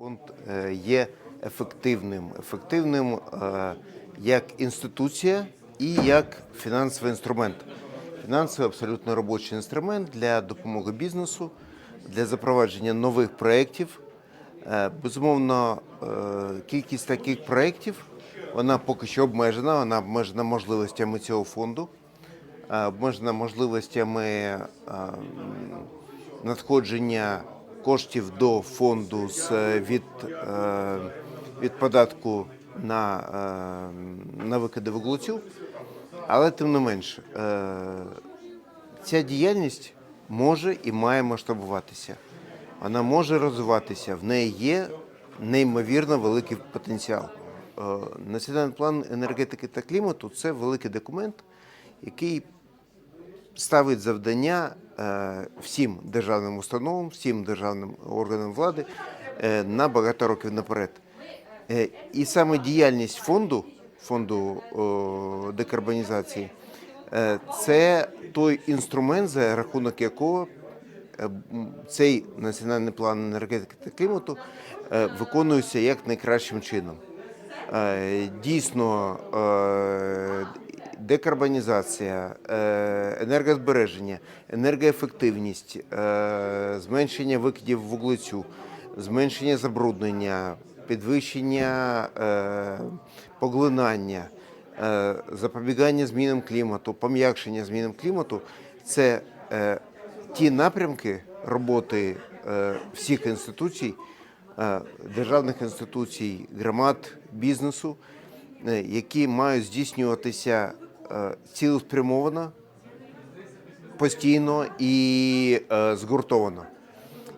Фонд е, є ефективним, ефективним е, як інституція і як фінансовий інструмент. Фінансовий абсолютно робочий інструмент для допомоги бізнесу, для запровадження нових проєктів. Е, Безумовно, кількість таких проєктів вона поки що обмежена, вона обмежена можливостями цього фонду, обмежена можливостями надходження коштів до фонду з е, від, е, від податку на, е, на викиди вуглецю. Але тим не менш, ця діяльність може і має масштабуватися. Вона може розвиватися. В неї є неймовірно великий потенціал. Національний план енергетики та клімату це великий документ, який ставить завдання всім державним установам, всім державним органам влади е, на багато років наперед. Е, І саме діяльність фонду, фонду декарбонізації, е, це той інструмент, за рахунок якого е, цей національний план енергетики та клімату е, виконується як найкращим чином. Е, Дійсно, е, декарбонізація, е, енергозбереження, енергоефективність, е, зменшення викидів вуглецю, зменшення забруднення, підвищення е, поглинання, запобігання змінам клімату, пом'якшення змінам клімату це ті напрямки роботи всіх інституцій, державних інституцій, громад, бізнесу, які мають здійснюватися е, цілеспрямовано, постійно і е, згуртовано.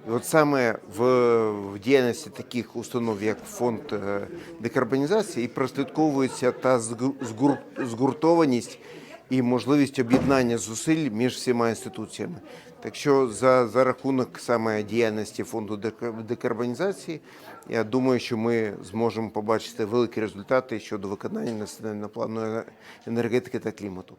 І от саме в, діяльності таких установ, як фонд е, декарбонізації, і прослідковується та згу- згуртованість і можливість об'єднання зусиль між всіма інституціями. Так що за, за рахунок саме діяльності фонду дека- декарбонізації, я думаю, що ми зможемо побачити великі результати щодо виконання національного плану енергетики та клімату.